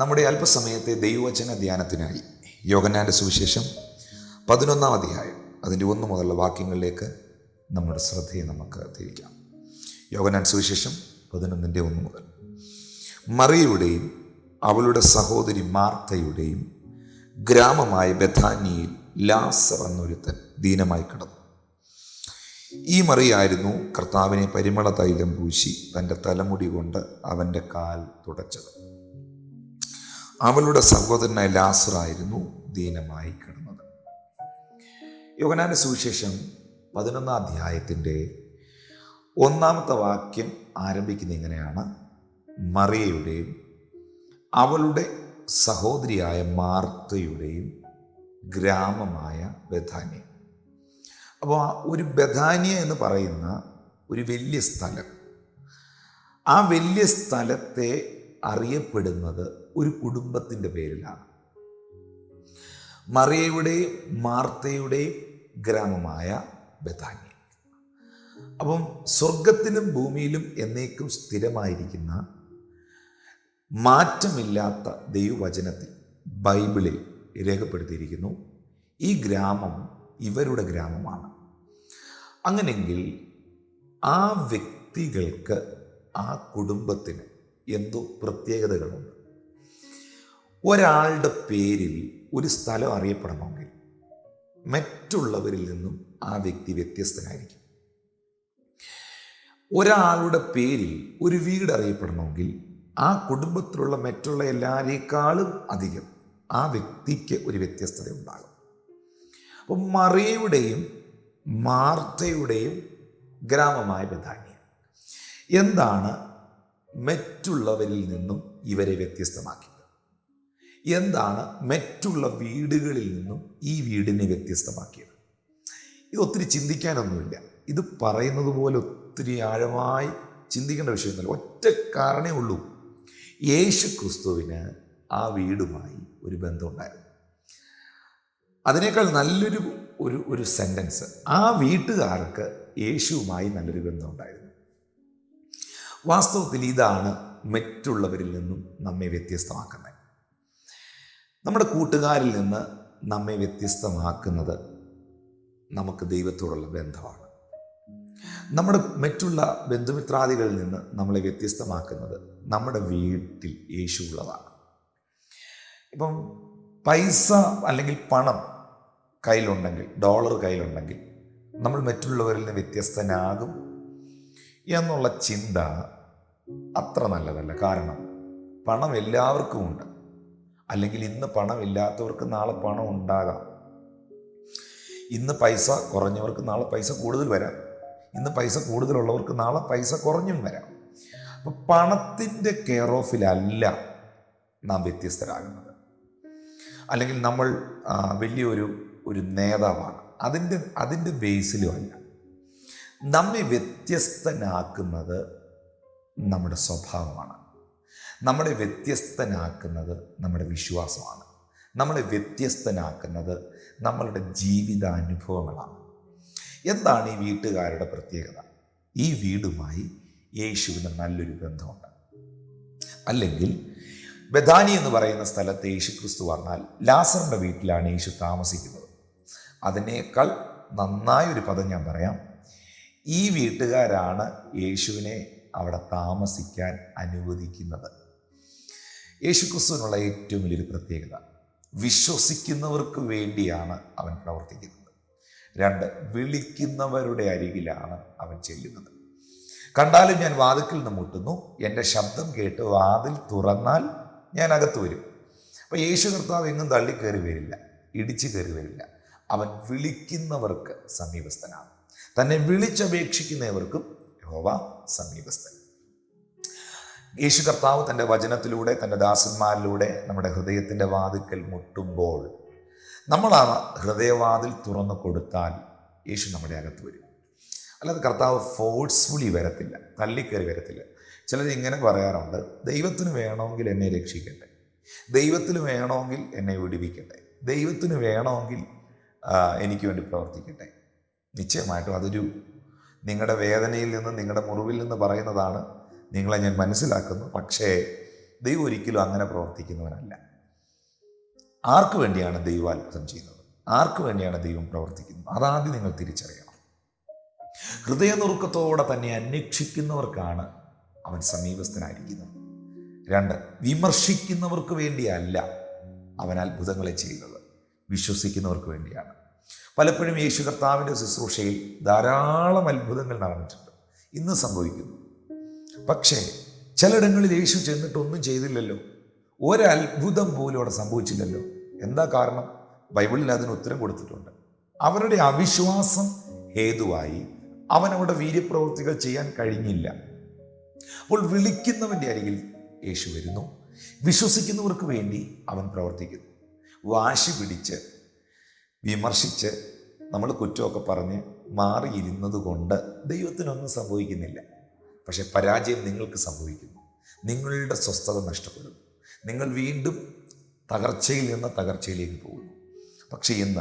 നമ്മുടെ അല്പസമയത്തെ ദൈവവചന ധ്യാനത്തിനായി. യോഗനാന്റെ സുവിശേഷം പതിനൊന്നാം അധ്യായം. അതിന്റെ ഒന്ന് മുതലുള്ള വാക്യങ്ങളിലേക്ക് നമ്മുടെ ശ്രദ്ധയെ നമുക്ക് തിരിക്കാം. യോഗനാൻ സുവിശേഷം പതിനൊന്നിന്റെ ഒന്ന് മുതൽ. മറിയുടെയും അവളുടെ സഹോദരി മാർത്തയുടെയും ഗ്രാമമായ ബഥാനിയിൽ ലാസർ എന്നൊരുത്തൻ ദീനമായി കിടന്നു. ഈ മറിയായിരുന്നു കർത്താവിനെ പരിമള തൈലം പൂശി തന്റെ തലമുടി കൊണ്ട് അവന്റെ കാൽ തുടച്ചത്. അവളുടെ സഹോദരനായ ലാസറായിരുന്നു ദീനമായി കിടന്നത്. യോഗനാന സുവിശേഷം പതിനൊന്നാം അധ്യായത്തിന്റെ ഒന്നാമത്തെ വാക്യം ആരംഭിക്കുന്ന ഇങ്ങനെയാണ് മറിയയുടെയും അവളുടെ സഹോദരിയായ മാർത്തയുടെയും ഗ്രാമമായ ബഥാന്യ. അപ്പോൾ ഒരു ബഥാനിയ എന്ന് പറയുന്ന ഒരു വലിയ സ്ഥലം. ആ വലിയ സ്ഥലത്തെ അറിയപ്പെടുന്നത് ഒരു കുടുംബത്തിന്റെ പേരിലാണ്. മറിയയുടെയും മാർത്തയുടെയും ഗ്രാമമായ ബഥാനി അപ്പം സ്വർഗത്തിലും ഭൂമിയിലും എന്നേക്കും സ്ഥിരമായിരിക്കുന്ന മാറ്റമില്ലാത്ത ദൈവവചനത്തിൽ ബൈബിളിൽ രേഖപ്പെടുത്തിയിരിക്കുന്നു ഈ ഗ്രാമം ഇവരുടെ ഗ്രാമമാണ്. അങ്ങനെങ്കിൽ ആ വ്യക്തികൾക്ക് ആ കുടുംബത്തിന് എന്തോ പ്രത്യേകതകളുണ്ട്? ഒരാളുടെ പേരിൽ ഒരു സ്ഥലം അറിയപ്പെടണമെങ്കിൽ മറ്റുള്ളവരിൽ നിന്നും ആ വ്യക്തി വ്യത്യസ്തനായിരിക്കും. ഒരാളുടെ പേരിൽ ഒരു വീട് അറിയപ്പെടണമെങ്കിൽ ആ കുടുംബത്തിലുള്ള മറ്റുള്ള എല്ലാവരേക്കാളും അധികം ആ വ്യക്തിക്ക് ഒരു വ്യത്യസ്തത ഉണ്ടാകും. അപ്പം മറിയയുടെയും മാർത്തയുടെയും ഗ്രാമമായ ബഥാന്യ. എന്താണ് മറ്റുള്ളവരിൽ നിന്നും ഇവരെ വ്യത്യസ്തമാക്കിയത്. എന്താണ് മറ്റുള്ള വീടുകളിൽ നിന്നും ഈ വീടിനെ വ്യത്യസ്തമാക്കിയത്? ഇത് ഒത്തിരി ചിന്തിക്കാനൊന്നുമില്ല. ഇത് പറയുന്നത് പോലെ ഒത്തിരി ആഴമായി ചിന്തിക്കേണ്ട വിഷയമല്ല ഒറ്റ കാരണേ ഉള്ളൂ. യേശു ക്രിസ്തുവിന് ആ വീടുമായി ഒരു ബന്ധമുണ്ടായിരുന്നു. അതിനേക്കാൾ നല്ലൊരു ഒരു ഒരു സെന്റൻസ് ആ വീട്ടുകാർക്ക് യേശുവുമായി നല്ലൊരു ബന്ധമുണ്ടായിരുന്നു. വാസ്തവത്തിൽ ഇതാണ് മറ്റുള്ളവരിൽ നിന്നും നമ്മെ വ്യത്യസ്തമാക്കുന്നത്. നമ്മുടെ കൂട്ടുകാരിൽ നിന്ന് നമ്മെ വ്യത്യസ്തമാക്കുന്നത് നമുക്ക് ദൈവത്തോടുള്ള ബന്ധമാണ്. നമ്മുടെ മറ്റുള്ള ബന്ധുമിത്രാദികളിൽ നിന്ന് നമ്മളെ വ്യത്യസ്തമാക്കുന്നത് നമ്മുടെ വീട്ടിൽ യേശു ഉള്ളതാണ് ഇപ്പം പൈസ അല്ലെങ്കിൽ പണം കയ്യിലുണ്ടെങ്കിൽ ഡോളർ കയ്യിലുണ്ടെങ്കിൽ നമ്മൾ മറ്റുള്ളവരിൽ നിന്ന് വ്യത്യസ്തനാകും എന്നുള്ള ചിന്ത അത്ര നല്ലതല്ല. കാരണം പണം എല്ലാവർക്കും ഉണ്ട്. അല്ലെങ്കിൽ ഇന്ന് പണമില്ലാത്തവർക്ക് നാളെ പണം ഉണ്ടാകാം. ഇന്ന് പൈസ കുറഞ്ഞവർക്ക് നാളെ പൈസ കൂടുതൽ വരാം. ഇന്ന് പൈസ കൂടുതലുള്ളവർക്ക് നാളെ പൈസ കുറഞ്ഞും വരാം. അപ്പം പണത്തിന്റെ കെയർ ഓഫിലല്ല നാം വ്യത്യസ്തരാകുന്നത്. അല്ലെങ്കിൽ നമ്മൾ വലിയൊരു ഒരു നേതാവാണ്. അതിന്റെ അതിന്റെ ബേസിലും അല്ല. നമ്മെ വ്യത്യസ്തനാക്കുന്നത് നമ്മുടെ സ്വഭാവമാണ്. നമ്മളെ വ്യത്യസ്തനാക്കുന്നത് നമ്മുടെ വിശ്വാസമാണ്. നമ്മളെ വ്യത്യസ്തനാക്കുന്നത് നമ്മളുടെ ജീവിതാനുഭവങ്ങളാണ്. എന്താണ് ഈ വീട്ടുകാരുടെ പ്രത്യേകത? ഈ വീടുമായി യേശുവിന് നല്ലൊരു ബന്ധമുണ്ട്. അല്ലെങ്കിൽ ബദാനി എന്ന് പറയുന്ന സ്ഥലത്ത് യേശു ക്രിസ്തു പറഞ്ഞാൽ ലാസറിന്റെ വീട്ടിലാണ് യേശു താമസിക്കുന്നത്. അതിനേക്കാൾ നന്നായൊരു പദം ഞാൻ പറയാം. ഈ വീട്ടുകാരാണ് യേശുവിനെ അവിടെ താമസിക്കാൻ അനുവദിക്കുന്നത്. യേശു ക്രിസ്തുവിനുള്ള ഏറ്റവും വലിയൊരു പ്രത്യേകത വിശ്വസിക്കുന്നവർക്ക് വേണ്ടിയാണ് അവൻ പ്രവർത്തിക്കുന്നത്. രണ്ട് വിളിക്കുന്നവരുടെ അരികിലാണ് അവൻ ചെല്ലുന്നത്. കണ്ടാലും ഞാൻ വാതിക്കിൽ നിന്ന് മുട്ടുന്നു എന്റെ ശബ്ദം കേട്ട് വാതിൽ തുറന്നാൽ ഞാൻ അകത്ത് വരും. അപ്പോൾ യേശു കർത്താവ് എങ്ങും തള്ളിക്കയറി വരില്ല ഇടിച്ചു കയറി വരില്ല. അവൻ വിളിക്കുന്നവർക്ക് സമീപസ്ഥനാണ്. തന്നെ വിളിച്ചപേക്ഷിക്കുന്നവർക്കും യഹോവ സമീപസ്ഥൻ. യേശു കർത്താവ് തന്റെ വചനത്തിലൂടെ തന്റെ ദാസന്മാരിലൂടെ നമ്മുടെ ഹൃദയത്തിന്റെ വാതിക്കൽ മുട്ടുമ്പോൾ നമ്മൾ ആ ഹൃദയവാതിൽ തുറന്നു കൊടുത്താൽ യേശു നമ്മുടെ അകത്ത് വരും. അല്ലാതെ കർത്താവ് ഫോഴ്സ്ഫുള്ളി വരത്തില്ല തള്ളിക്കയറി വരത്തില്ല. ചിലർ ഇങ്ങനെ പറയാറുണ്ട് ദൈവത്തിന് വേണമെങ്കിൽ എന്നെ രക്ഷിക്കട്ടെ ദൈവത്തിന് വേണമെങ്കിൽ എന്നെ വിടുവിക്കട്ടെ ദൈവത്തിന് വേണമെങ്കിൽ എനിക്ക് വേണ്ടി പ്രവർത്തിക്കട്ടെ. നിശ്ചയമായിട്ടും അതൊരു നിങ്ങളുടെ വേദനയിൽ നിന്ന് നിങ്ങളുടെ മുറിവിൽ നിന്ന് പറയുന്നതാണ്. നിങ്ങളെ ഞാൻ മനസ്സിലാക്കുന്നു. പക്ഷേ ദൈവം ഒരിക്കലും അങ്ങനെ പ്രവർത്തിക്കുന്നവനല്ല. ആർക്കു വേണ്ടിയാണ് ദൈവം അത്ഭുതം ചെയ്യുന്നത്? ആർക്കു വേണ്ടിയാണ് ദൈവം പ്രവർത്തിക്കുന്നത്? അതാദ്യം നിങ്ങൾ തിരിച്ചറിയണം. ഹൃദയനുറുക്കത്തോടെ തന്നെ അന്വേഷിക്കുന്നവർക്കാണ് അവൻ സമീപസ്ഥനായിരിക്കുന്നത്. രണ്ട് വിമർശിക്കുന്നവർക്ക് വേണ്ടിയല്ല അവൻ അത്ഭുതങ്ങളെ ചെയ്യുന്നത്. വിശ്വസിക്കുന്നവർക്ക് വേണ്ടിയാണ്. പലപ്പോഴും യേശു കർത്താവിന്റെ ശുശ്രൂഷയിൽ ധാരാളം അത്ഭുതങ്ങൾ നടന്നിട്ടുണ്ട്. ഇന്ന് സംഭവിക്കുന്നു. പക്ഷേ ചിലയിടങ്ങളിൽ യേശു ചെന്നിട്ടൊന്നും ചെയ്തില്ലല്ലോ. ഒരത്ഭുതം പോലും അവിടെ സംഭവിച്ചില്ലല്ലോ. എന്താ കാരണം? ബൈബിളിൽ അതിന് ഉത്തരം കൊടുത്തിട്ടുണ്ട്. അവരുടെ അവിശ്വാസം ഹേതുവായി. അവനവിടെ വീര്യപ്രവൃത്തികൾ ചെയ്യാൻ കഴിഞ്ഞില്ല. അപ്പോൾ വിളിക്കുന്നവന്റെ അരികിൽ യേശു വരുന്നു. വിശ്വസിക്കുന്നവർക്ക് വേണ്ടി അവൻ പ്രവർത്തിക്കുന്നു. വാശി പിടിച്ച് വിമർശിച്ച് നമ്മൾ കുറ്റമൊക്കെ പറഞ്ഞ് മാറിയിരുന്നത് കൊണ്ട് ദൈവത്തിനൊന്നും സംഭവിക്കുന്നില്ല. പക്ഷെ പരാജയം നിങ്ങൾക്ക് സംഭവിക്കുന്നു. നിങ്ങളുടെ സ്വസ്ഥത നഷ്ടപ്പെടും. നിങ്ങൾ വീണ്ടും തകർച്ചയിൽ നിന്ന് തകർച്ചയിലേക്ക് പോകുന്നു. പക്ഷേ ഇന്ന്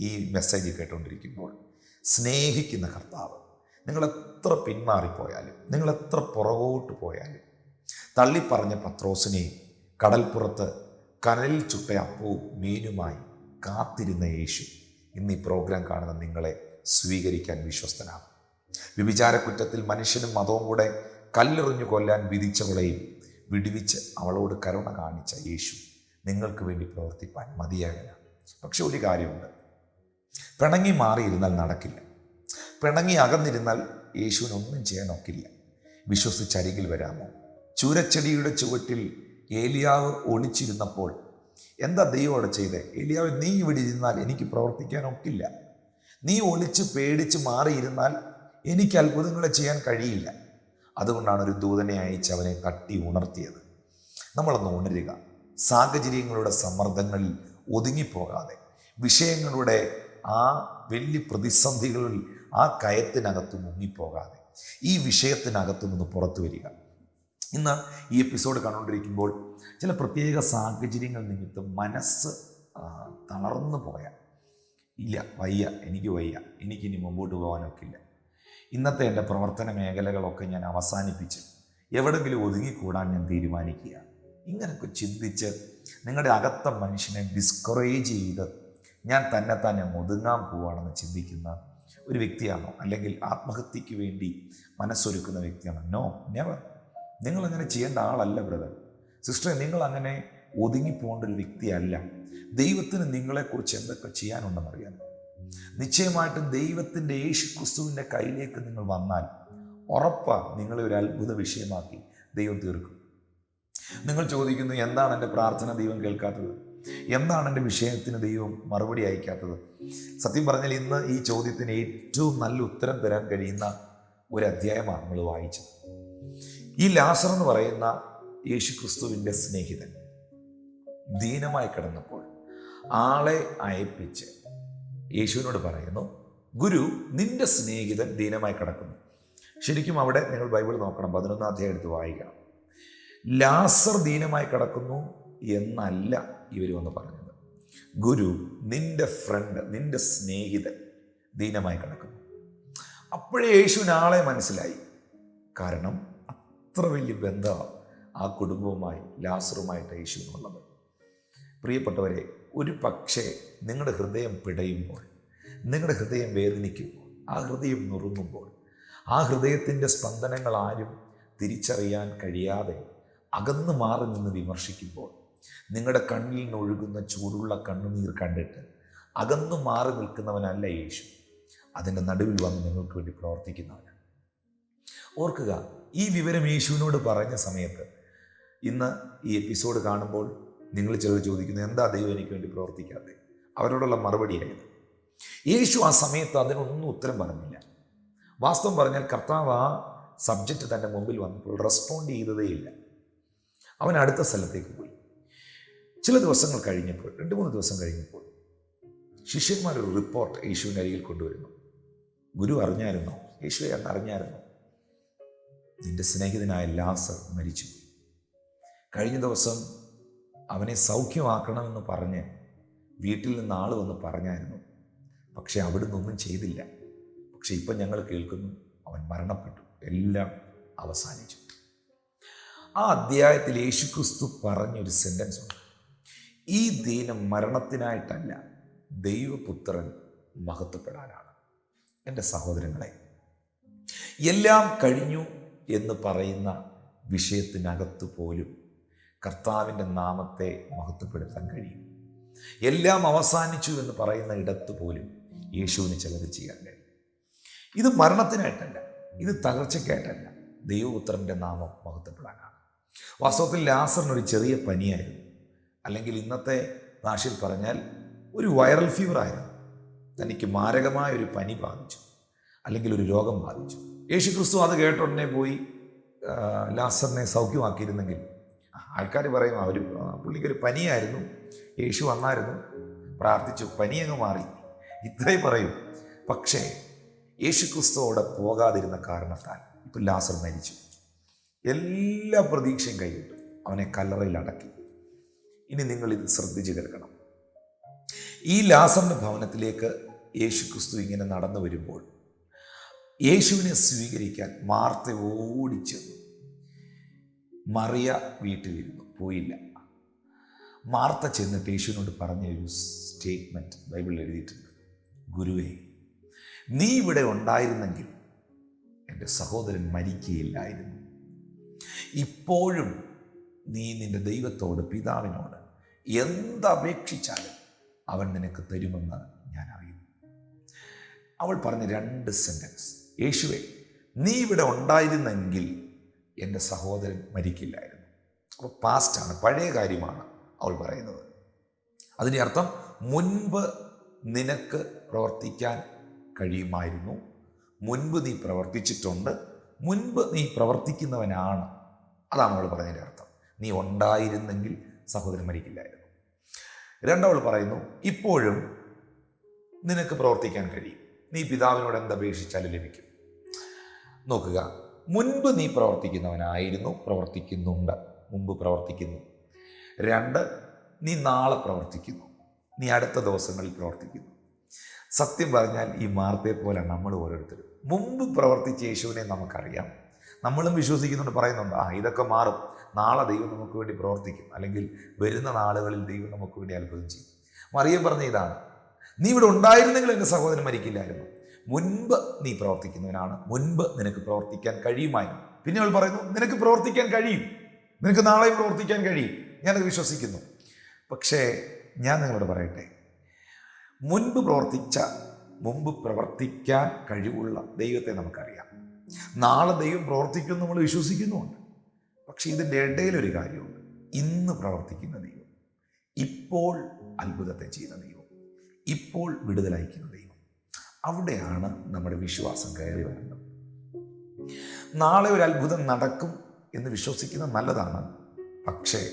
ഈ മെസ്സേജ് കേട്ടുകൊണ്ടിരിക്കുമ്പോൾ സ്നേഹിക്കുന്ന കർത്താവ് നിങ്ങൾ എത്ര പിന്മാറിപ്പോയാലും നിങ്ങൾ എത്ര പുറകോട്ട് പോയാലും തള്ളിപ്പറഞ്ഞ പത്രോസിനെയും കടൽപ്പുറത്ത് കനലിൽ ചുട്ട അപ്പവും മീനുമായി കാത്തിരുന്ന യേശു ഇന്ന് ഈ പ്രോഗ്രാം കാണുന്ന നിങ്ങളെ സ്വീകരിക്കാൻ വിശ്വസ്തനാണ് വ്യഭിചാരക്കുറ്റത്തിൽ മനുഷ്യനും മതവും കൂടെ കല്ലെറിഞ്ഞു കൊല്ലാൻ വിധിച്ചവളെയും വിടുവിച്ച് അവളോട് കരുണ കാണിച്ച യേശു നിങ്ങൾക്ക് വേണ്ടി പ്രവർത്തിപ്പാൻ മതിയാകന പക്ഷെ ഒരു കാര്യമുണ്ട്. പിണങ്ങി മാറിയിരുന്നാൽ നടക്കില്ല. പിണങ്ങി അകന്നിരുന്നാൽ യേശുവിനൊന്നും ചെയ്യാൻ ഒക്കില്ല. വിശ്വസിച്ചരികിൽ വരാമോ? ചൂരച്ചെടിയുടെ ചുവട്ടിൽ ഏലിയാവ് ഒളിച്ചിരുന്നപ്പോൾ എന്താ ദൈവം അവിടെ ചെയ്തേ? എലിയാവ് നീ ഇവിടെ ഇരുന്നാൽ എനിക്ക് പ്രവർത്തിക്കാനൊക്കില്ല. നീ ഒളിച്ച് പേടിച്ച് മാറിയിരുന്നാൽ എനിക്ക് അത്ഭുതങ്ങളെ ചെയ്യാൻ കഴിയില്ല. അതുകൊണ്ടാണ് ഒരു ദൂതനെ അയച്ച് അവനെ കട്ടി ഉണർത്തിയത്. നമ്മളൊന്ന് ഉണരുക. സാഹചര്യങ്ങളുടെ സമ്മർദ്ദങ്ങളിൽ ഒതുങ്ങിപ്പോകാതെ വിഷയങ്ങളുടെ ആ വലിയ പ്രതിസന്ധികളിൽ ആ കയത്തിനകത്ത് മുങ്ങിപ്പോകാതെ ഈ വിഷയത്തിനകത്തു നിന്ന് പുറത്തു വരിക. ഇന്ന് ഈ എപ്പിസോഡ് കണ്ടുകൊണ്ടിരിക്കുമ്പോൾ ചില പ്രത്യേക സാഹചര്യങ്ങൾ നിമിത്തം മനസ്സ് തളർന്നു പോയാൽ ഇല്ല വയ്യ എനിക്ക് വയ്യ. എനിക്കിനി മുമ്പോട്ട് പോകാനൊക്കെ ഇല്ല. ഇന്നത്തെ എന്റെ പ്രവർത്തന മേഖലകളൊക്കെ ഞാൻ അവസാനിപ്പിച്ച് എവിടെങ്കിലും ഒതുങ്ങിക്കൂടാൻ ഞാൻ തീരുമാനിക്കുക ഇങ്ങനെയൊക്കെ ചിന്തിച്ച് നിങ്ങളുടെ അകത്ത മനുഷ്യനെ ഡിസ്കറേജ് ചെയ്ത് ഞാൻ തന്നെ തന്നെ ഒതുങ്ങാൻ പോവാണെന്ന് ചിന്തിക്കുന്ന ഒരു വ്യക്തിയാണോ? അല്ലെങ്കിൽ ആത്മഹത്യക്ക് വേണ്ടി മനസ്സൊരുക്കുന്ന വ്യക്തിയാണോ? നോ നെവർ നിങ്ങൾ അങ്ങനെ ചെയ്യേണ്ട ആളല്ല ബ്രദർ. സിസ്റ്റർ നിങ്ങൾ അങ്ങനെ ഒതുങ്ങിപ്പോകേണ്ട ഒരു വ്യക്തിയല്ല. ദൈവത്തിന് നിങ്ങളെക്കുറിച്ച് എന്തൊക്കെ ചെയ്യാനുണ്ടെന്നറിയാം നിശ്ചയമായിട്ടും ദൈവത്തിന്റെ യേശു ക്രിസ്തുവിന്റെ കയ്യിലേക്ക് നിങ്ങൾ വന്നാൽ ഉറപ്പാണ് നിങ്ങളെ ഒരു അത്ഭുത വിഷയമാക്കി ദൈവം തീർക്കും. നിങ്ങൾ ചോദിക്കുന്നു എന്താണ് എന്റെ പ്രാർത്ഥന ദൈവം കേൾക്കാത്തത്? എന്താണ് എന്റെ വിഷയത്തിന് ദൈവം മറുപടി അയക്കാത്തത്? സത്യം പറഞ്ഞാൽ ഇന്ന് ഈ ചോദ്യത്തിന് ഏറ്റവും നല്ല ഉത്തരം തരാൻ കഴിയുന്ന ഒരു അധ്യായമാണ് നമ്മൾ വായിച്ചത്. ഈ ലാസർ എന്ന് പറയുന്ന യേശു ക്രിസ്തുവിന്റെ സ്നേഹിതൻ ദീനമായി കിടന്നപ്പോൾ ആളെ അയപ്പിച്ച് യേശുവിനോട് പറയുന്നു ഗുരു നിന്റെ സ്നേഹിതൻ ദീനമായി കിടക്കുന്നു. ശരിക്കും അവിടെ നിങ്ങൾ ബൈബിൾ നോക്കണം പതിനൊന്നാം അധ്യായം എടുത്ത് വായിക്കണം. ലാസർ ദീനമായി കിടക്കുന്നു എന്നല്ല ഇവർ വന്ന് പറഞ്ഞത്. ഗുരു നിന്റെ ഫ്രണ്ട് നിന്റെ സ്നേഹിതൻ ദീനമായി കിടക്കുന്നു. അപ്പോഴേ യേശുവിന് ആളെ മനസ്സിലായി. കാരണം അത്ര വലിയ ബന്ധമാണ് ആ കുടുംബവുമായി ലാസറുമായിട്ട് യേശുവിനുള്ളത്. പ്രിയപ്പെട്ടവരെ ഒരു പക്ഷേ നിങ്ങളുടെ ഹൃദയം പിടയുമ്പോൾ നിങ്ങളുടെ ഹൃദയം വേദനിക്കുമ്പോൾ ആ ഹൃദയം നുറുങ്ങുമ്പോൾ ആ ഹൃദയത്തിന്റെ സ്പന്ദനങ്ങൾ ആരും തിരിച്ചറിയാൻ കഴിയാതെ അകന്നു മാറി നിന്ന് വിമർശിക്കുമ്പോൾ നിങ്ങളുടെ കണ്ണിൽ നിന്ന് ഒഴുകുന്ന ചൂടുള്ള കണ്ണുനീർ കണ്ടിട്ട് അകന്നു മാറി നിൽക്കുന്നവനല്ല യേശു. അതിന്റെ നടുവിൽ വന്ന് നിങ്ങൾക്ക് വേണ്ടി പ്രവർത്തിക്കുന്നവനാണ്. ഓർക്കുക ഈ വിവരം യേശുവിനോട് പറഞ്ഞ സമയത്ത് ഇന്ന് ഈ എപ്പിസോഡ് കാണുമ്പോൾ നിങ്ങൾ ചിലർ ചോദിക്കുന്നു എന്താ ദൈവം എനിക്ക് വേണ്ടി പ്രവർത്തിക്കാതെ അവരോടുള്ള മറുപടിയായത് യേശു ആ സമയത്ത് അതിനൊന്നും ഉത്തരം പറഞ്ഞില്ല. വാസ്തവം പറഞ്ഞാൽ കർത്താവ് ആ സബ്ജക്റ്റ് തന്റെ മുമ്പിൽ വന്നപ്പോൾ റെസ്പോണ്ട് ചെയ്തതേയില്ല അവൻ അടുത്ത സ്ഥലത്തേക്ക് പോയി. ചില ദിവസങ്ങൾ കഴിഞ്ഞപ്പോൾ രണ്ട് മൂന്ന് ദിവസം കഴിഞ്ഞപ്പോൾ ശിഷ്യന്മാർ ഒരു റിപ്പോർട്ട് യേശുവിന്റെ അരികിൽ കൊണ്ടുവരുന്നു. ഗുരു അറിഞ്ഞായിരുന്നോ? യേശുവെ അന്ന് അറിഞ്ഞായിരുന്നോ? നിന്റെ സ്നേഹിതനായ ലാസർ മരിച്ചു. കഴിഞ്ഞ ദിവസം അവനെ സൗഖ്യമാക്കണമെന്ന് പറഞ്ഞ് വീട്ടിൽ നിന്ന് ആൾ വന്ന് പറഞ്ഞായിരുന്നു. പക്ഷെ അവിടുന്ന് ഒന്നും ചെയ്തില്ല. പക്ഷെ ഇപ്പം ഞങ്ങൾ കേൾക്കുന്നു അവൻ മരണപ്പെട്ടു. എല്ലാം അവസാനിച്ചു. ആ അധ്യായത്തിൽ യേശുക്രിസ്തു പറഞ്ഞൊരു സെന്റൻസ് ഉണ്ട്. ഈ ദീനം മരണത്തിനായിട്ടല്ല ദൈവപുത്രൻ മഹത്വപ്പെടാനാണ്. എന്റെ സഹോദരങ്ങളെ എല്ലാം കഴിഞ്ഞു എന്ന് പറയുന്ന വിഷയത്തിനകത്ത് പോലും കർത്താവിന്റെ നാമത്തെ മഹത്വപ്പെടുത്താൻ കഴിയും. എല്ലാം അവസാനിച്ചു എന്ന് പറയുന്ന ഇടത്ത് പോലും യേശുവിന് ചിലത് ചെയ്യാൻ കഴിയും. ഇത് മരണത്തിനായിട്ടല്ല ഇത് തകർച്ചയ്ക്കായിട്ടല്ല. ദൈവപുത്രന്റെ നാമം മഹത്വപ്പെടാനാണ്. വാസ്തവത്തിൽ ലാസറിനൊരു ചെറിയ പനിയായിരുന്നു. അല്ലെങ്കിൽ ഇന്നത്തെ ഭാഷയിൽ പറഞ്ഞാൽ ഒരു വൈറൽ ഫീവർ ആയിരുന്നു തനിക്ക് മാരകമായ ഒരു പനി ബാധിച്ചു. അല്ലെങ്കിൽ ഒരു രോഗം ബാധിച്ചു. യേശു ക്രിസ്തു അത് കേട്ട ഉടനെ പോയി ലാസറിനെ സൗഖ്യമാക്കിയിരുന്നെങ്കിൽ. ആൾക്കാർ പറയും അവർ പുള്ളിക്കൊരു പനിയായിരുന്നു. യേശു വന്നായിരുന്നു. പ്രാർത്ഥിച്ചു. പനിയങ്ങ് മാറി. ഇത്രയും പറയും. പക്ഷേ യേശു ക്രിസ്തുവോടെ പോകാതിരുന്ന കാരണത്താൽ ഇപ്പം ലാസർ മരിച്ചു. എല്ലാ പ്രതീക്ഷയും കൈവിട്ടു. അവനെ കല്ലറയിൽ അടക്കി. ഇനി നിങ്ങൾ ഇത് ശ്രദ്ധിച്ചു കേൾക്കണം. ഈ ലാസറിന്റെ ഭവനത്തിലേക്ക് യേശുക്രിസ്തു ഇങ്ങനെ നടന്നു വരുമ്പോൾ യേശുവിനെ സ്വീകരിക്കാൻ മാർത്ത ഓടിച്ചെന്നു. മറിയ വീട്ടിലിരുന്നു പോയില്ല. മാർത്ത ചെന്നിട്ട് യേശുവിനോട് പറഞ്ഞ ഒരു സ്റ്റേറ്റ്മെന്റ് ബൈബിളിൽ എഴുതിയിട്ടുണ്ട്. ഗുരുവേ നീ ഇവിടെ ഉണ്ടായിരുന്നെങ്കിൽ എന്റെ സഹോദരൻ മരിക്കുകയില്ലായിരുന്നു. ഇപ്പോഴും നീ നിന്റെ ദൈവത്തോട് പിതാവിനോട് എന്തപേക്ഷിച്ചാലും അവൻ നിനക്ക് തരുമെന്ന് ഞാൻ അറിയുന്നു. അവൾ പറഞ്ഞ രണ്ട് സെന്റൻസ് യേശുവെ നീ ഇവിടെ ഉണ്ടായിരുന്നെങ്കിൽ എന്റെ സഹോദരൻ മരിക്കില്ലായിരുന്നു. അപ്പോൾ പാസ്റ്റാണ് പഴയ കാര്യമാണ് അവൾ പറയുന്നത്. അതിന്റെ അർത്ഥം മുൻപ് നിനക്ക് പ്രവർത്തിക്കാൻ കഴിയുമായിരുന്നു. മുൻപ് നീ പ്രവർത്തിച്ചിട്ടുണ്ട്. മുൻപ് നീ പ്രവർത്തിക്കുന്നവനാണ്. അതാണ് അവൾ പറഞ്ഞതിന്റെ അർത്ഥം. നീ ഉണ്ടായിരുന്നെങ്കിൽ സഹോദരൻ മരിക്കില്ലായിരുന്നു. രണ്ടവൾ പറയുന്നു ഇപ്പോഴും നിനക്ക് പ്രവർത്തിക്കാൻ കഴിയും. നീ പിതാവിനോട് എന്തപേക്ഷിച്ചാലും ലഭിക്കും. നോക്കുക. മുൻപ് നീ പ്രവർത്തിക്കുന്നവനായിരുന്നു പ്രവർത്തിക്കുന്നുണ്ട്. മുമ്പ് പ്രവർത്തിക്കുന്നു. രണ്ട് നീ നാളെ പ്രവർത്തിക്കുന്നു. നീ അടുത്ത ദിവസങ്ങളിൽ പ്രവർത്തിക്കുന്നു. സത്യം പറഞ്ഞാൽ ഈ മാർത്തയെ പോലെ നമ്മൾ ഓരോരുത്തരും. മുമ്പ് പ്രവർത്തിച്ച യേശുവിനെ നമുക്കറിയാം. നമ്മളും വിശ്വസിക്കുന്നുണ്ട് പറയുന്നുണ്ട് ആ ഇതൊക്കെ മാറും. നാളെ ദൈവം നമുക്ക് വേണ്ടി പ്രവർത്തിക്കും. അല്ലെങ്കിൽ വരുന്ന നാളുകളിൽ ദൈവം നമുക്ക് വേണ്ടി അത്ഭുതം ചെയ്യും. മറിയം പറഞ്ഞ ഇതാണ്. നീ ഇവിടെ ഉണ്ടായിരുന്നെങ്കിൽ എന്റെ സഹോദരൻ മരിക്കില്ലായിരുന്നു. മുൻപ് നീ പ്രവർത്തിക്കുന്നവനാണ്. മുൻപ് നിനക്ക് പ്രവർത്തിക്കാൻ കഴിയുമായിരുന്നു. പിന്നെ അവൾ പറയുന്നു നിനക്ക് പ്രവർത്തിക്കാൻ കഴിയും. നിനക്ക് നാളെയും പ്രവർത്തിക്കാൻ കഴിയും. ഞാനത് വിശ്വസിക്കുന്നു. പക്ഷേ ഞാൻ നിങ്ങളോട് പറയട്ടെ. മുൻപ് പ്രവർത്തിച്ച മുമ്പ് പ്രവർത്തിക്കാൻ കഴിവുള്ള ദൈവത്തെ നമുക്കറിയാം. നാളെ ദൈവം പ്രവർത്തിക്കും നമ്മൾ വിശ്വസിക്കുന്നുണ്ട് പക്ഷേ ഇതിന്റെ ഇടയിലൊരു കാര്യമുണ്ട്. ഇന്ന് പ്രവർത്തിക്കുന്ന ദൈവം ഇപ്പോൾ അത്ഭുതത്തെ ചെയ്യുന്ന ദൈവം. ഇപ്പോൾ വിടുതലയക്കുന്ന ദൈവം. അവിടെയാണ് നമ്മുടെ വിശ്വാസം കയറി വരുന്നത്. നാളെ ഒരു അത്ഭുതം നടക്കും എന്ന് വിശ്വസിക്കുന്നത് നല്ലതാണ്. പക്ഷേ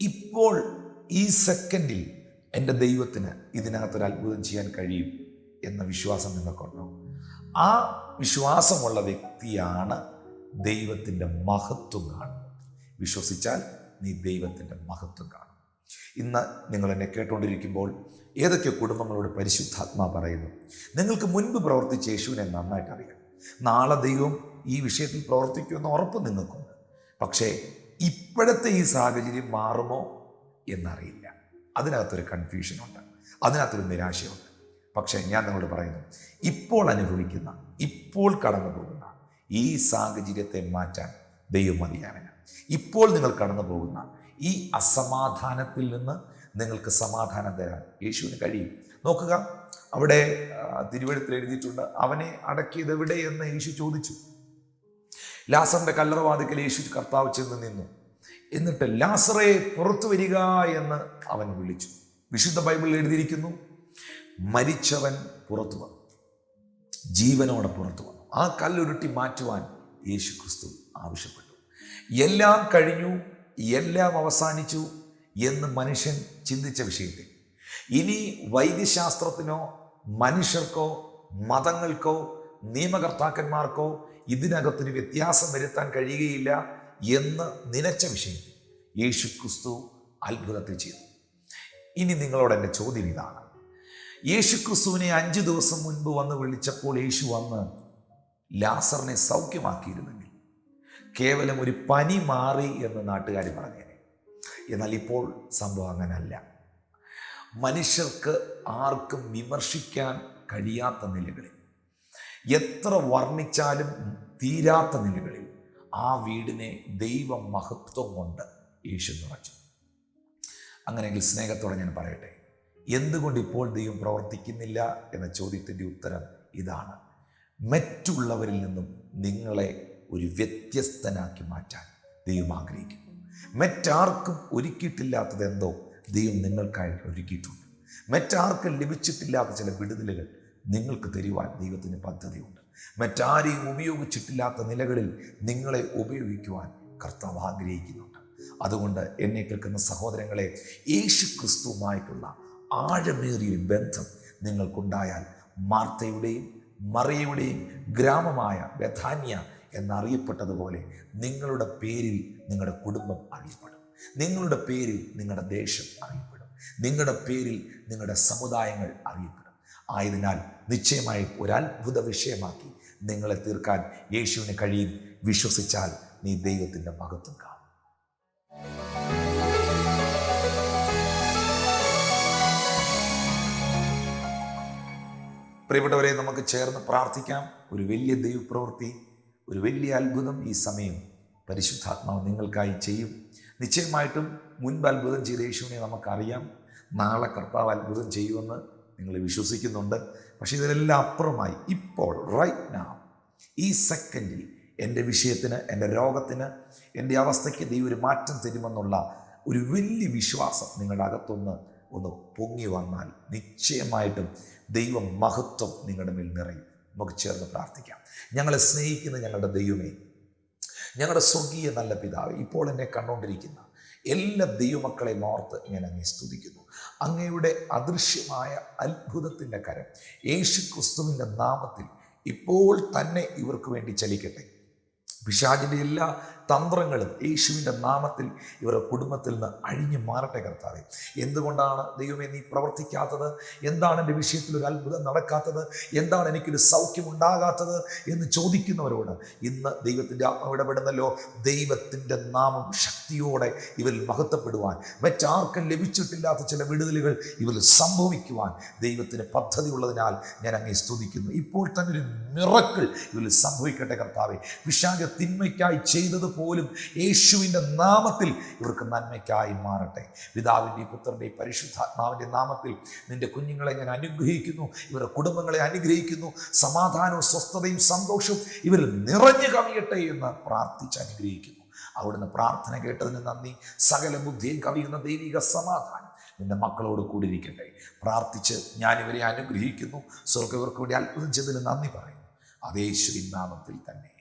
ഇപ്പോൾ ഈ സെക്കൻഡിൽ എന്റെ ദൈവത്തിന് ഇതിനകത്തൊരു അത്ഭുതം ചെയ്യാൻ കഴിയും എന്ന വിശ്വാസം നിങ്ങൾക്കുണ്ടോ? ആ വിശ്വാസമുള്ള വ്യക്തിയാണ് ദൈവത്തിന്റെ മഹത്വം കാണുന്നത്. വിശ്വസിച്ചാൽ നീ ദൈവത്തിന്റെ മഹത്വം കാണും. ഇന്ന് നിങ്ങൾ എന്നെ കേട്ടുകൊണ്ടിരിക്കുമ്പോൾ ഏതൊക്കെ കുടുംബങ്ങളോട് പരിശുദ്ധാത്മാ പറയുന്നു? നിങ്ങൾക്ക് മുൻപ് പ്രവർത്തിച്ച യേശുവിനെ നന്നായിട്ട് അറിയാം. നാളെ ദൈവം ഈ വിഷയത്തിൽ പ്രവർത്തിക്കുമെന്ന് ഉറപ്പ് നിങ്ങൾക്കുണ്ട്. പക്ഷേ ഇപ്പോഴത്തെ ഈ സാഹചര്യം മാറുമോ എന്നറിയില്ല. അതിനകത്തൊരു കൺഫ്യൂഷനുണ്ട് അതിനകത്തൊരു നിരാശയുണ്ട്. പക്ഷേ ഞാൻ നിങ്ങളോട് പറയുന്നു ഇപ്പോൾ അനുഭവിക്കുന്ന ഇപ്പോൾ കടന്നു പോകുന്ന ഈ സാഹചര്യത്തെ മാറ്റാൻ ദൈവം മതിയാവിന് ഇപ്പോൾ നിങ്ങൾ കടന്നു പോകുന്ന ഈ അസമാധാനത്തിൽ നിന്ന് നിങ്ങൾക്ക് സമാധാനം തരാൻ. യേശുവിന് കഴിയും. നോക്കുക അവിടെ തിരുവഴുത്തിൽ എഴുതിയിട്ടുണ്ട് അവനെ അടക്കിയത് എവിടെ എന്ന് യേശു ചോദിച്ചു. ലാസറിന്റെ കല്ലറവാതിക്കൽ യേശു കർത്താവ് ചെന്ന് നിന്നു. എന്നിട്ട് ലാസറെ പുറത്തു വരിക എന്ന് അവൻ വിളിച്ചു. വിശുദ്ധ ബൈബിളിൽ എഴുതിയിരിക്കുന്നു മരിച്ചവൻ പുറത്തു വന്നു. ജീവനോടെ പുറത്തു വന്നു. ആ കല്ലുരുട്ടി മാറ്റുവാൻ യേശു ക്രിസ്തു ആവശ്യപ്പെട്ടു. എല്ലാം കഴിഞ്ഞു എല്ലാം അവസാനിച്ചു. എന്ന് മനുഷ്യൻ ചിന്തിച്ച വിഷയത്തിൽ. ഇനി വൈദ്യശാസ്ത്രത്തിനോ മനുഷ്യർക്കോ മതങ്ങൾക്കോ നിയമകർത്താക്കന്മാർക്കോ ഇതിനകത്തൊരു വ്യത്യാസം വരുത്താൻ കഴിയുകയില്ല എന്ന് നനച്ച വിഷയം യേശു ക്രിസ്തു അത്ഭുതത്തിൽ ചെയ്തു. ഇനി നിങ്ങളോട് എന്റെ ചോദ്യം ഇതാണ്. യേശു ക്രിസ്തുവിനെ അഞ്ച് ദിവസം മുൻപ് വന്ന് വിളിച്ചപ്പോൾ യേശു വന്ന് ലാസറിനെ സൗഖ്യമാക്കിയിരുന്നെങ്കിൽ കേവലം ഒരു പനി മാറി എന്ന് നാട്ടുകാർ പറഞ്ഞേനെ. എന്നാൽ ഇപ്പോൾ സംഭവം അങ്ങനല്ല. മനുഷ്യർക്ക് ആർക്കും വിമർശിക്കാൻ കഴിയാത്ത നിലകളിൽ എത്ര വർണിച്ചാലും തീരാത്ത നിലകളിൽ ആ വീടിനെ ദൈവ മഹത്വം കൊണ്ട് യേശു നിറച്ചു. അങ്ങനെയെങ്കിൽ സ്നേഹത്തോടെ ഞാൻ പറയട്ടെ എന്തുകൊണ്ട് ഇപ്പോൾ ദൈവം പ്രവർത്തിക്കുന്നില്ല എന്ന ചോദ്യത്തിന്റെ ഉത്തരം ഇതാണ്. മറ്റുള്ളവരിൽ നിന്നും നിങ്ങളെ ഒരു വ്യത്യസ്തനാക്കി മാറ്റാൻ ദൈവം ആഗ്രഹിക്കുന്നു. മറ്റാർക്കും ഒരുക്കിയിട്ടില്ലാത്തത് എന്തോ ദൈവം നിങ്ങൾക്കായി ഒരുക്കിയിട്ടുണ്ട്. മറ്റാർക്കും ലഭിച്ചിട്ടില്ലാത്ത ചില വിടുതലുകൾ നിങ്ങൾക്ക് തരുവാൻ ദൈവത്തിന് പദ്ധതിയുണ്ട്. മറ്റാരെയും ഉപയോഗിച്ചിട്ടില്ലാത്ത നിലകളിൽ നിങ്ങളെ ഉപയോഗിക്കുവാൻ കർത്താവ് ആഗ്രഹിക്കുന്നുണ്ട്. അതുകൊണ്ട് എന്നെ കേൾക്കുന്ന സഹോദരങ്ങളെ യേശു ക്രിസ്തുവുമായിട്ടുള്ള ആഴമേറിയ ബന്ധം നിങ്ങൾക്കുണ്ടായാൽ മാർത്തയുടെയും മറിയയുടെയും ഗ്രാമമായ ബഥാന്യ എന്നറിയപ്പെട്ടതുപോലെ നിങ്ങളുടെ പേരിൽ നിങ്ങളുടെ കുടുംബം അറിയപ്പെടും. നിങ്ങളുടെ പേരിൽ നിങ്ങളുടെ ദേശം അറിയപ്പെടും. നിങ്ങളുടെ പേരിൽ നിങ്ങളുടെ സമുദായങ്ങൾ അറിയപ്പെടും. ആയതിനാൽ നിശ്ചയമായും ഒരത്ഭുത വിഷയമാക്കി നിങ്ങളെ തീർക്കാൻ യേശുവിന് കഴിയും. വിശ്വസിച്ചാൽ നീ ദൈവത്തിന്റെ മഹത്വം കാണും. പ്രിയപ്പെട്ടവരെ നമുക്ക് ചേർന്ന് പ്രാർത്ഥിക്കാം. ഒരു വലിയ ദൈവപ്രവൃത്തി. ഒരു വലിയ അത്ഭുതം ഈ സമയം പരിശുദ്ധാത്മാവ് നിങ്ങൾക്കായി ചെയ്യും. നിശ്ചയമായിട്ടും മുൻപ് അത്ഭുതം ചെയ്ത യേശുവിനെ നമുക്കറിയാം. നാളെ കർത്താവ് അത്ഭുതം ചെയ്യുമെന്ന് നിങ്ങൾ വിശ്വസിക്കുന്നുണ്ട്. പക്ഷേ ഇതിനെല്ലാം അപ്പുറമായി ഇപ്പോൾ റൈറ്റ് നാ ഈ സെക്കൻഡിൽ എന്റെ വിഷയത്തിന് എന്റെ രോഗത്തിന് എന്റെ അവസ്ഥയ്ക്ക് ദൈവം ഒരു മാറ്റം തരുമെന്നുള്ള ഒരു വലിയ വിശ്വാസം നിങ്ങളുടെ അകത്തൊന്ന് ഒന്ന് പൊങ്ങി വന്നാൽ നിശ്ചയമായിട്ടും ദൈവം മഹത്വം നിങ്ങളുടെ മേൽ നിറയും. നമുക്ക് ചേർന്ന് പ്രാർത്ഥിക്കാം. ഞങ്ങളെ സ്നേഹിക്കുന്ന ഞങ്ങളുടെ ദൈവമേ ഞങ്ങളുടെ സ്വർഗീയ നല്ല പിതാവ് ഇപ്പോൾ എന്നെ കണ്ടുകൊണ്ടിരിക്കുന്ന എല്ലാ ദൈവമക്കളെയും ഓർത്ത് ഞാൻ അങ്ങേ സ്തുതിക്കുന്നു. അങ്ങയുടെ അദൃശ്യമായ അത്ഭുതത്തിന്റെ കരം യേശു ക്രിസ്തുവിന്റെ നാമത്തിൽ ഇപ്പോൾ തന്നെ ഇവർക്ക് വേണ്ടി ചലിക്കട്ടെ. പിശാചിന്റെ എല്ലാ തന്ത്രങ്ങളും യേശുവിന്റെ നാമത്തിൽ ഇവരുടെ കുടുംബത്തിൽ നിന്ന് അഴിഞ്ഞു മാറട്ടെ കർത്താവെ. എന്തുകൊണ്ടാണ് ദൈവമേ നീ പ്രവർത്തിക്കാത്തത്? എന്താണ് എന്റെ വിഷയത്തിൽ ഒരു അത്ഭുതം നടക്കാത്തത്? എന്താണ് എനിക്കൊരു സൗഖ്യം ഉണ്ടാകാത്തത് എന്ന് ചോദിക്കുന്നവരോട് ഇന്ന് ദൈവത്തിന്റെ ആത്മാവ് ഇടപെടുന്നല്ലോ. ദൈവത്തിന്റെ നാമം ശക്തിയോടെ ഇവരിൽ മഹത്വപ്പെടുവാൻ മറ്റാർക്കും ലഭിച്ചിട്ടില്ലാത്ത ചില വിടുതലുകൾ ഇവരിൽ സംഭവിക്കുവാൻ ദൈവത്തിന് പദ്ധതി ഉള്ളതിനാൽ ഞാൻ അങ്ങേ സ്തുതിക്കുന്നു. ഇപ്പോൾ തന്നെ ഒരു മിറക്കിൾ ഇവരിൽ സംഭവിക്കട്ടെ കർത്താവെ. വിശാഖ തിന്മയ്ക്കായി ചെയ്തത് പോലും യേശുവിന്റെ നാമത്തിൽ ഇവർക്ക് നന്മയ്ക്കായി മാറട്ടെ. പിതാവിന്റെയും പുത്രന്റെയും പരിശുദ്ധാത്മാവിന്റെ നാമത്തിൽ നിന്റെ കുഞ്ഞുങ്ങളെ ഞാൻ അനുഗ്രഹിക്കുന്നു ഇവരുടെ കുടുംബങ്ങളെ അനുഗ്രഹിക്കുന്നു സമാധാനവും സ്വസ്ഥതയും സന്തോഷവും ഇവരിൽ നിറഞ്ഞു കവിയട്ടെ എന്ന് പ്രാർത്ഥിച്ച് അനുഗ്രഹിക്കുന്നു. അവിടുന്ന് പ്രാർത്ഥന കേട്ടതിന് നന്ദി. സകല ബുദ്ധിയും കവിയുന്ന ദൈവിക സമാധാനം നിന്റെ മക്കളോട് കൂടിയിരിക്കട്ടെ. പ്രാർത്ഥിച്ച് ഞാനിവരെ അനുഗ്രഹിക്കുന്നു. സ്വർഗവർക്ക് വേണ്ടി അത്ഭുതം ചെയ്തതിന് നന്ദി പറയുന്നു. അതേശ്വരി നാമത്തിൽ തന്നെ.